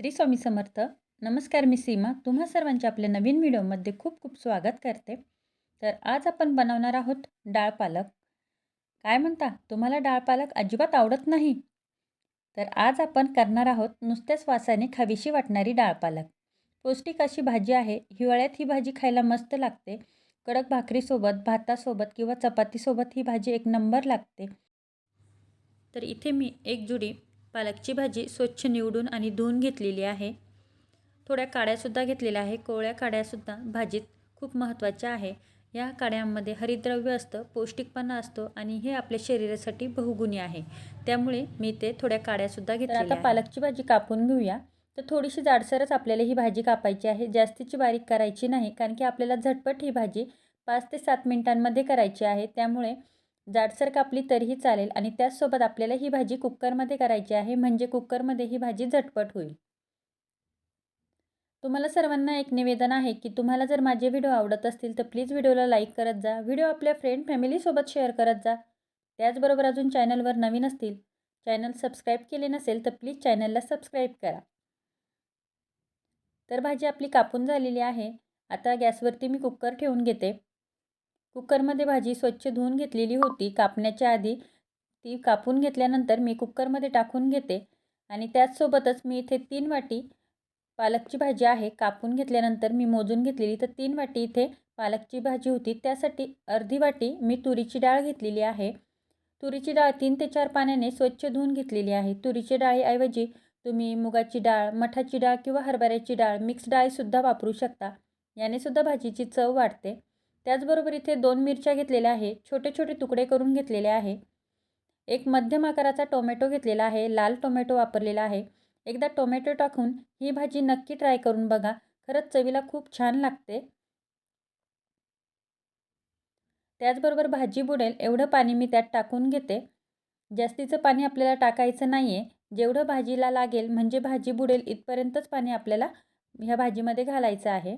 श्री स्वामी समर्थ. नमस्कार मी सीमा. तुम्हा सर्वांचे आपल्या नवीन व्हिडिओमध्ये खूप खूप स्वागत करते. तर आज आपण बनवणार आहोत डाळ पालक. काय म्हणता? तुम्हाला डाळ पालक अजिबात आवडत नाही? तर आज आपण करणार आहोत नुसत्याच वासाने खावीशी वाटणारी डाळ पालक. पौष्टिक अशी भाजी आहे. हिवाळ्यात ही भाजी खायला मस्त लागते. कडक भाकरीसोबत भातासोबत किंवा चपातीसोबत ही भाजी एक नंबर लागते. तर इथे मी एक जुडी पालकची भाजी स्वच्छ निवडून आणि धुवून घेतलेली आहे. थोड्या काड्यासुद्धा घेतलेल्या आहे. कोवळ्या काड्यासुद्धा भाजीत खूप महत्त्वाच्या आहे. या काड्यांमध्ये हरिद्रव्य असतं पौष्टिकपणा असतो आणि हे आपल्या शरीरासाठी बहुगुणी आहे. त्यामुळे मी ते थोड्या काड्यासुद्धा घेतल्या आता पालकची भाजी कापून घेऊया. तर थोडीशी जाडसरच आपल्याला ही भाजी कापायची आहे. जास्तीची बारीक करायची नाही कारण की आपल्याला झटपट ही भाजी पाच ते सात मिनिटांमध्ये करायची आहे. त्यामुळे जाडसर कापली तरीही चालेल आणि त्याचसोबत आपल्याला ही भाजी कुकरमध्ये करायची आहे. म्हणजे कुकरमध्ये ही भाजी झटपट होईल. तुम्हाला सर्वांना एक निवेदन आहे की तुम्हाला जर माझे व्हिडिओ आवडत असतील तर प्लीज व्हिडिओला लाईक करत जा. व्हिडिओ आपल्या फ्रेंड फॅमिलीसोबत शेअर करत जा. त्याचबरोबर अजून चॅनलवर नवीन असतील चॅनल सबस्क्राईब केले नसेल तर प्लीज चॅनलला सबस्क्राईब करा. तर भाजी आपली कापून झालेली आहे. आता गॅसवरती मी कुकर ठेवून घेते. कुकरमध्ये भाजी स्वच्छ धुवून घेतलेली होती. कापण्याच्या आधी ती कापून घेतल्यानंतर मी कुकरमध्ये टाकून घेते आणि त्याचसोबतच मी इथे तीन वाटी पालकची भाजी आहे. कापून घेतल्यानंतर मी मोजून घेतलेली तर तीन वाटी इथे पालकची भाजी होती. त्यासाठी अर्धी वाटी मी तुरीची डाळ घेतलेली आहे. तुरीची डाळ तीन ते चार पाण्याने स्वच्छ धुवून घेतलेली आहे. तुरीची डाळीऐवजी तुम्ही मुगाची डाळ मठाची डाळ किंवा हरभऱ्याची डाळ मिक्स डाळीसुद्धा वापरू शकता. याने सुद्धा भाजीची चव वाढते. त्याचबरोबर इथे दोन मिरच्या घेतलेल्या आहे छोटे छोटे तुकडे करून घेतलेले आहे. एक मध्यम आकाराचा टोमॅटो घेतलेला आहे लाल टोमॅटो वापरलेला आहे. एकदा टोमॅटो टाकून ही भाजी नक्की ट्राय करून बघा खरंच चवीला खूप छान लागते. त्याचबरोबर भाजी बुडेल एवढं पाणी मी त्यात टाकून घेते. जास्तीचं पाणी आपल्याला टाकायचं नाही आहे जेवढं भाजीला लागेल म्हणजे भाजी बुडेल इथपर्यंतच पाणी आपल्याला ह्या भाजीमध्ये घालायचं आहे.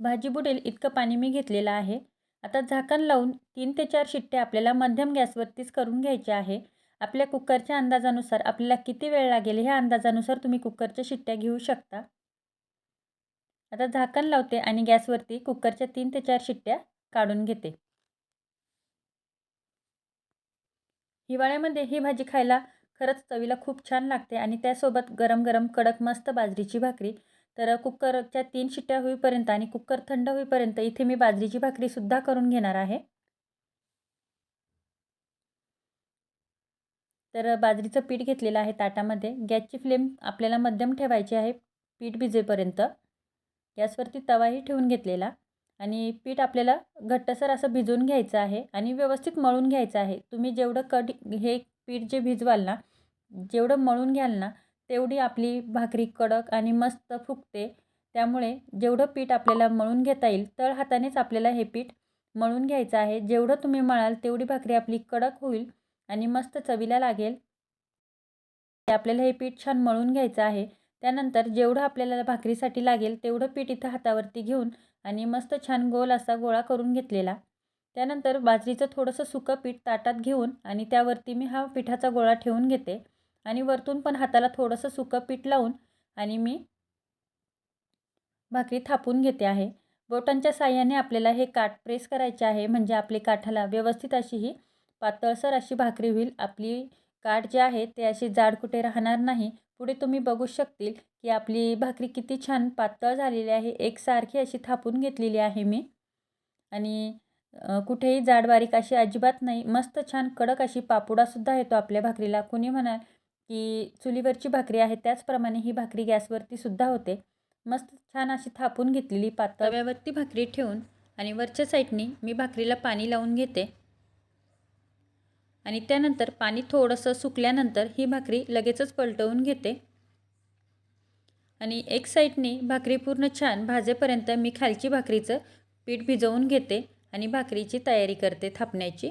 भाजी बुडेल इतकं पाणी मी घेतलेलं आहे. आता झाकण लावून तीन ते चार शिट्ट्या आपल्याला मध्यम गॅसवरतीच करून घ्यायच्या आहे. आपल्या कुकरच्या अंदाजानुसार आपल्याला किती वेळ लागेल ह्या अंदाजानुसार तुम्ही कुकरच्या शिट्ट्या घेऊ शकता? आता झाकण लावते आणि गॅसवरती कुकरच्या तीन ते चार शिट्ट्या काढून घेते. हिवाळ्यामध्ये ही भाजी खायला खरंच चवीला खूप छान लागते आणि त्यासोबत गरम गरम कडक मस्त बाजरीची भाकरी तर कुकरच्या तीन शिट्ट्या होईपर्यंत आणि कुकर थंड होईपर्यंत इथे मी बाजरीची भाकरीसुद्धा करून घेणार आहे. तर बाजरीचं पीठ घेतलेलं आहे ताटामध्ये. गॅसची फ्लेम आपल्याला मध्यम ठेवायची आहे पीठ भिजेपर्यंत. गॅसवरती तवाही ठेवून घेतलेला आणि पीठ आपल्याला घट्टसर असं भिजवून घ्यायचं आहे आणि व्यवस्थित मळून घ्यायचं आहे. तुम्ही जेवढं कट हे पीठ जे भिजवाल ना जेवढं मळून घ्याल ना तेवढी आपली भाकरी कडक आणि मस्त फुगते. त्यामुळे जेवढं पीठ आपल्याला मळून घेता येईल तळ हातानेच आपल्याला हे पीठ मळून घ्यायचं आहे. जेवढं तुम्ही मळाल तेवढी भाकरी आपली कडक होईल आणि मस्त चवीला लागेल. आपल्याला हे पीठ छान मळून घ्यायचं आहे. त्यानंतर जेवढं आपल्याला भाकरीसाठी लागेल तेवढं पीठ इथं हातावरती घेऊन आणि मस्त छान गोल असा गोळा करून घेतलेला. त्यानंतर बाजरीचं थोडंसं सुकं पीठ ताटात घेऊन आणि त्यावरती मी हा पिठाचा गोळा ठेवून घेते. आणि वरतून पण हाताला थोडंसं सुकं पीठ लावून आणि मी भाकरी थापून घेते आहे. बोटांच्या साह्याने आपल्याला हे काठ प्रेस करायचे आहे. म्हणजे आपली काठाला व्यवस्थित अशी ही पातळसर अशी भाकरी होईल. आपली काठ जे आहे ते अशी जाड कुठे राहणार नाही. पुढे तुम्ही बघू शकतील की आपली भाकरी किती छान पातळ झालेली आहे. एकसारखी अशी थापून घेतलेली आहे मी. आणि कुठेही जाड बारीक अशी अजिबात नाही. मस्त छान कडक अशी पापुडासुद्धा येतो आपल्या भाकरीला. कुणी म्हणाल की चुलीवरची भाकरी आहे त्याचप्रमाणे ही भाकरी गॅसवरती सुद्धा होते. मस्त छान अशी थापून घेतलेली पातव्यावरती भाकरी ठेवून आणि वरच्या साईडनी मी भाकरीला पाणी लावून घेते. आणि त्यानंतर पाणी थोडंसं सुकल्यानंतर ही भाकरी लगेचच पलटवून घेते. आणि एक साईडने भाकरी पूर्ण छान भाजेपर्यंत मी खालची भाकरीचं पीठ भिजवून घेते आणि भाकरीची तयारी करते थापण्याची.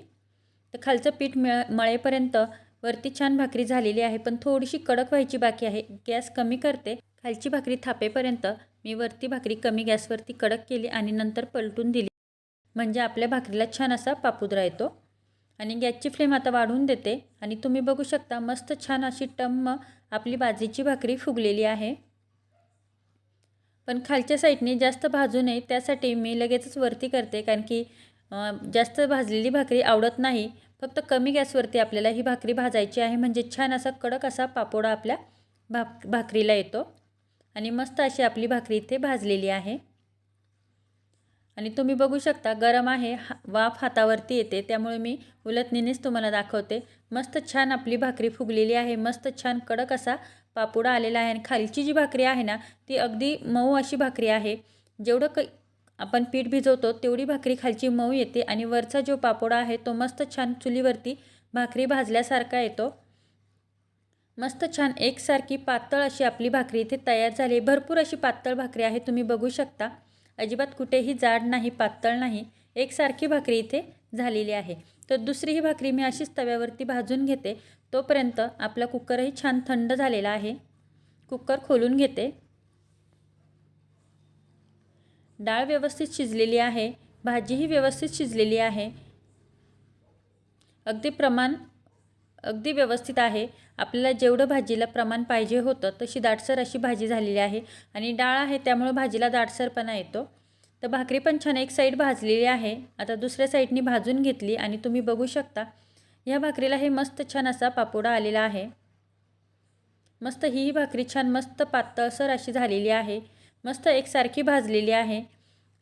तर खालचं पीठ मिळ मळेपर्यंत वरती छान भाकरी झालेली आहे पण थोडीशी कडक व्हायची बाकी आहे. गॅस कमी करते. खालची भाकरी थापेपर्यंत मी वरती भाकरी कमी गॅसवरती कडक केली आणि नंतर पलटून दिली. म्हणजे आपल्या भाकरीला छान असा पापुद्रा येतो. आणि गॅसची फ्लेम आता वाढवून देते. आणि तुम्ही बघू शकता मस्त छान अशी टम्म आपली बाजरीची भाकरी फुगलेली आहे. पण खालच्या साईडने जास्त भाजू नये त्यासाठी मी लगेचच वरती करते. कारण की जास्त भाजलेली भाकरी आवडत नाही. फक्त कमी गॅसवरती आपल्याला ही भाकरी भाजायची आहे. म्हणजे छान असा कडक असा पापोडा आपल्या भाक भाकरीला येतो. आणि मस्त अशी आपली भाकरी इथे भाजलेली आहे. आणि तुम्ही बघू शकता गरम आहे हा वाफ हातावरती येते. त्यामुळे मी उलटणीनेच तुम्हाला दाखवते. मस्त छान आपली भाकरी फुगलेली आहे. मस्त छान कडक असा पापुडा आलेला आहे. आणि खालची जी भाकरी आहे ना ती अगदी मऊ अशी भाकरी आहे. जेवढं क आपण पीठ भिजवतो तेवढी भाकरी खालची मऊ येते आणि वरचा जो पापोडा आहे तो मस्त छान चुलीवरती भाकरी भाजल्यासारखा येतो. मस्त छान एकसारखी पातळ अशी आपली भाकरी इथे तयार झाली भरपूर अशी पातळ भाकरी आहे तुम्ही बघू शकता. अजिबात कुठेही जाड नाही पातळ नाही एकसारखी भाकरी इथे झालेली आहे. तर दुसरी ही भाकरी मी अशीच तव्यावरती भाजून घेते. तोपर्यंत आपला कुकरही छान थंड झालेला आहे. कुकर खोलून घेते. डाळ व्यवस्थित शिजलेली आहे भाजीही व्यवस्थित शिजलेली आहे. अगदी प्रमाण अगदी व्यवस्थित आहे. आपल्याला जेवढं भाजीला प्रमाण पाहिजे होतं तशी दाटसर अशी भाजी झालेली आहे आणि डाळ आहे त्यामुळं भाजीला दाटसरपणा येतो. तर भाकरी पण छान एक साईड भाजलेली आहे. आता दुसऱ्या साईडनी भाजून घेतली आणि तुम्ही बघू शकता ह्या भाकरीला हे मस्त छान असा पापोडा आलेला आहे. मस्त ही भाकरी छान मस्त पातळसर अशी झालेली आहे. मस्त एकसारखी भाजलेली आहे.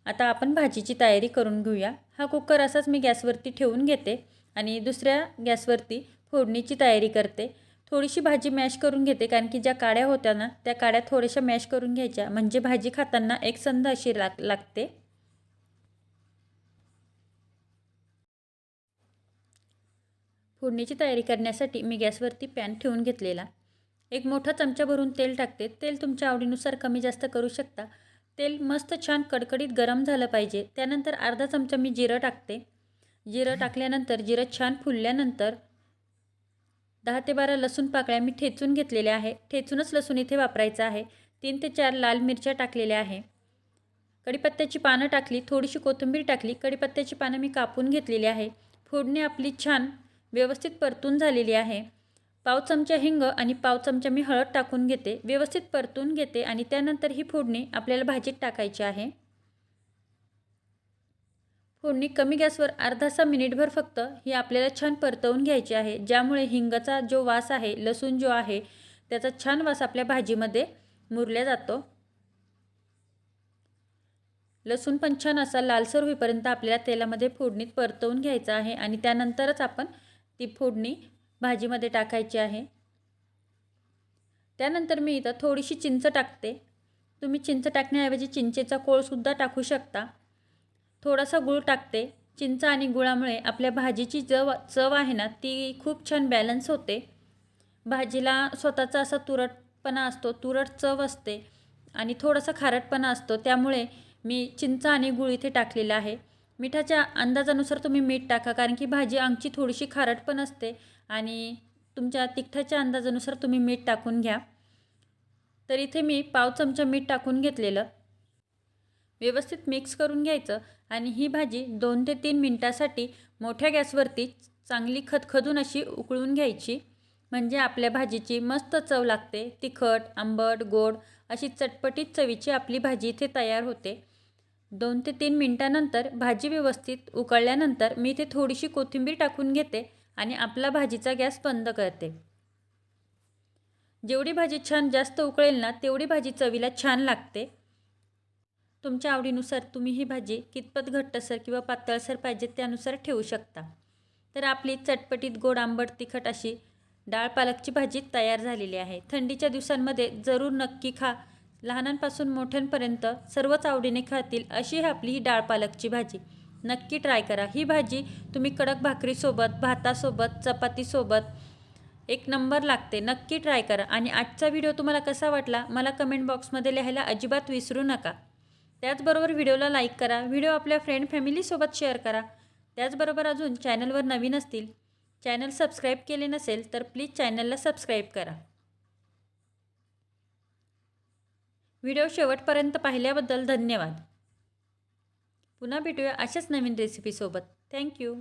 आता आपण भाजीची तयारी करून घेऊया. हा कुकर असाच मी गॅसवरती ठेवून घेते आणि दुसऱ्या गॅसवरती फोडणीची तयारी करते. थोडीशी भाजी मॅश करून घेते कारण की ज्या काड्या होत्या ना त्या काड्या थोड्याशा मॅश करून घ्यायच्या. म्हणजे भाजी खाताना एक संध अशी लाग लागते. फोडणीची तयारी करण्यासाठी मी गॅसवरती पॅन ठेवून घेतलेला. एक मोठा चमचा भरून तेल टाकते. तेल तुमच्या आवडीनुसार कमी जास्त करू शकता. तेल मस्त छान कडकडीत गरम झालं पाहिजे. त्यानंतर अर्धा चमचा मी जिरं टाकते. जिरं टाकल्यानंतर जिरं छान फुलल्यानंतर दहा ते बारा लसूण पाकळ्या मी ठेचून घेतलेल्या आहे. ठेचूनच लसूण इथे वापरायचं आहे. तीन ते चार लाल मिरच्या टाकलेल्या आहे. कडीपत्त्याची पानं टाकली थोडीशी कोथिंबीर टाकली कडीपत्त्याची पानं मी कापून घेतलेली आहे. फोडणी आपली छान व्यवस्थित परतून झालेली आहे. पाव चमचा हिंग आणि पाव चमचा मी हळद टाकून घेते. व्यवस्थित परतून घेते आणि त्यानंतर ही फोडणी आपल्याला भाजीत टाकायची आहे. फोडणी कमी गॅसवर अर्धासा मिनिटभर फक्त ही आपल्याला छान परतवून घ्यायची आहे. ज्यामुळे हिंगाचा जो वास आहे लसूण जो आहे त्याचा छान वास आपल्या भाजीमध्ये मुरल्या जातो. लसूण पण छान असा लालसर होईपर्यंत आपल्याला तेलामध्ये फोडणीत परतवून घ्यायचं आहे आणि त्यानंतरच आपण ती फोडणी भाजीमध्ये टाकायची आहे. त्यानंतर मी इथं थोडीशी चिंच टाकते. तुम्ही चिंच टाकण्याऐवजी चिंचेचा कोळसुद्धा टाकू शकता. थोडासा गूळ टाकते. चिंच आणि गुळामुळे आपल्या भाजीची जव चव आहे ना ती खूप छान बॅलन्स होते. भाजीला स्वतःचा असा तुरटपणा असतो तुरट चव असते आणि थोडासा खारटपणा असतो. त्यामुळे मी चिंच आणि गुळ इथे टाकलेला आहे. मिठाच्या अंदाजानुसार तुम्ही मीठ टाका कारण की भाजी आमची थोडीशी खारट पण असते आणि तुमच्या तिखटाच्या अंदाजानुसार तुम्ही मीठ टाकून घ्या. तर इथे मी पाव चमचा मीठ टाकून घेतलेलं. व्यवस्थित मिक्स करून घ्यायचं आणि ही भाजी दोन ते तीन मिनटासाठी मोठ्या गॅसवरती चांगली खदखदून अशी उकळून घ्यायची. म्हणजे आपल्या भाजीची मस्त चव लागते. तिखट आंबट गोड अशी चटपटीत चवीची आपली भाजी इथे तयार होते. दोन ते तीन मिनटानंतर भाजी व्यवस्थित उकळल्यानंतर मी ते थोडीशी कोथिंबीर टाकून घेते आणि आपला भाजीचा गॅस बंद करते. जेवढी भाजी छान जास्त उकळेल ना तेवढी भाजी चवीला छान लागते. तुमच्या आवडीनुसार तुम्ही ही भाजी कितपत घट्टसर किंवा पातळसर पाहिजे त्यानुसार ठेवू शकता. तर आपली चटपटीत गोड आंबट तिखट अशी डाळ पालकची भाजी तयार झालेली आहे. थंडीच्या दिवसांमध्ये जरूर नक्की खा. लहानांपासून मोठ्यांपर्यंत सर्वच आवडीने खातील अशी आपली ही डाळ पालकची भाजी. नक्की ट्राय करा. ही भाजी तुम्ही कडक भाकरीसोबत भातासोबत चपातीसोबत एक नंबर लागते. नक्की ट्राय करा. आणि आजचा व्हिडिओ तुम्हाला कसा वाटला मला कमेंट बॉक्समध्ये लिहायला अजिबात विसरू नका. त्याचबरोबर व्हिडिओला लाईक करा. व्हिडिओ आपल्या फ्रेंड फॅमिलीसोबत शेअर करा. त्याचबरोबर अजून चॅनलवर नवीन असतील चॅनल सबस्क्राईब केले नसेल तर प्लीज चॅनलला सबस्क्राईब करा. व्हिडिओ शेवटपर्यंत पाहिल्याबद्दल धन्यवाद. पुन्हा भेटूया अशाच नवीन रेसिपीसोबत थँक्यू